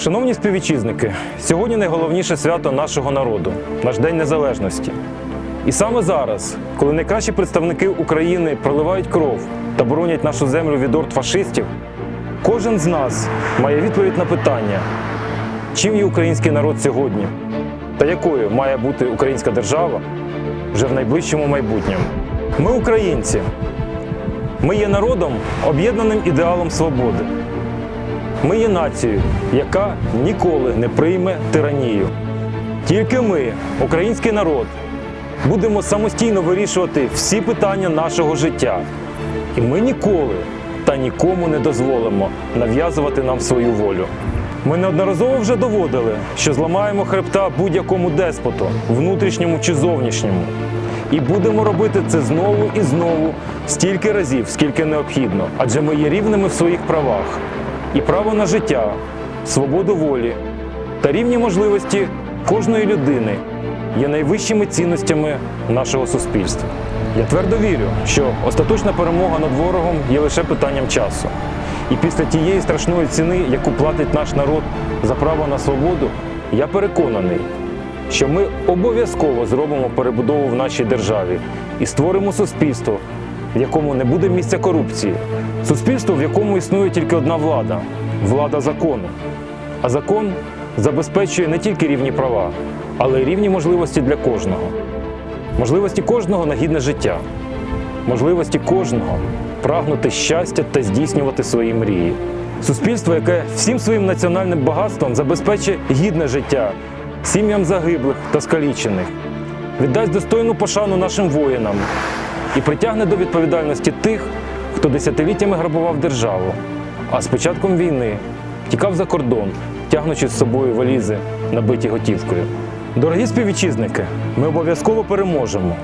Шановні співвітчизники, сьогодні найголовніше свято нашого народу наш День Незалежності. І саме зараз, коли найкращі представники України проливають кров та боронять нашу землю від орд фашистів, кожен з нас має відповідь на питання, чим є український народ сьогодні, та якою має бути українська держава вже в найближчому майбутньому. Ми українці. Ми є народом, об'єднаним ідеалом свободи. Ми є нацією, яка ніколи не прийме тиранію. Тільки ми, український народ, будемо самостійно вирішувати всі питання нашого життя. І ми ніколи та нікому не дозволимо нав'язувати нам свою волю. Ми неодноразово вже доводили, що зламаємо хребта будь-якому деспоту, внутрішньому чи зовнішньому. І будемо робити це знову і знову, стільки разів, скільки необхідно, адже ми є рівними в своїх правах. І право на життя, свободу волі та рівні можливості кожної людини є найвищими цінностями нашого суспільства. Я твердо вірю, що остаточна перемога над ворогом є лише питанням часу. І після тієї страшної ціни, яку платить наш народ за право на свободу, я переконаний, що ми обов'язково зробимо перебудову в нашій державі і створимо суспільство, в якому не буде місця корупції, суспільство, в якому існує тільки одна влада влада закону. А закон забезпечує не тільки рівні права, але й рівні можливості для кожного. Можливості кожного на гідне життя, можливості кожного прагнути щастя та здійснювати свої мрії. Суспільство, яке всім своїм національним багатством забезпечить гідне життя сім'ям загиблих та скалічених, віддасть достойну пошану нашим воїнам і притягне до відповідальності тих, хто десятиліттями грабував державу, а з початком війни тікав за кордон, тягнучи з собою валізи, набиті готівкою. Дорогі співвітчизники, ми обов'язково переможемо.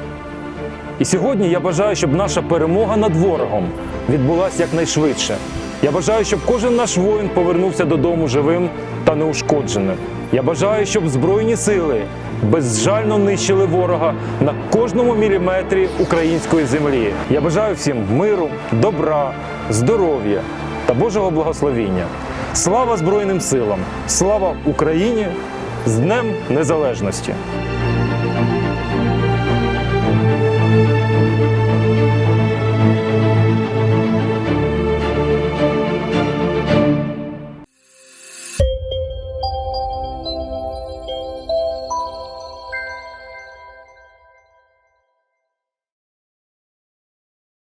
І сьогодні я бажаю, щоб наша перемога над ворогом відбулася якнайшвидше. Я бажаю, щоб кожен наш воїн повернувся додому живим та неушкодженим. Я бажаю, щоб Збройні сили безжально нищили ворога на кожному міліметрі української землі. Я бажаю всім миру, добра, здоров'я та Божого благословіння. Слава Збройним силам! Слава Україні! З Днем Незалежності!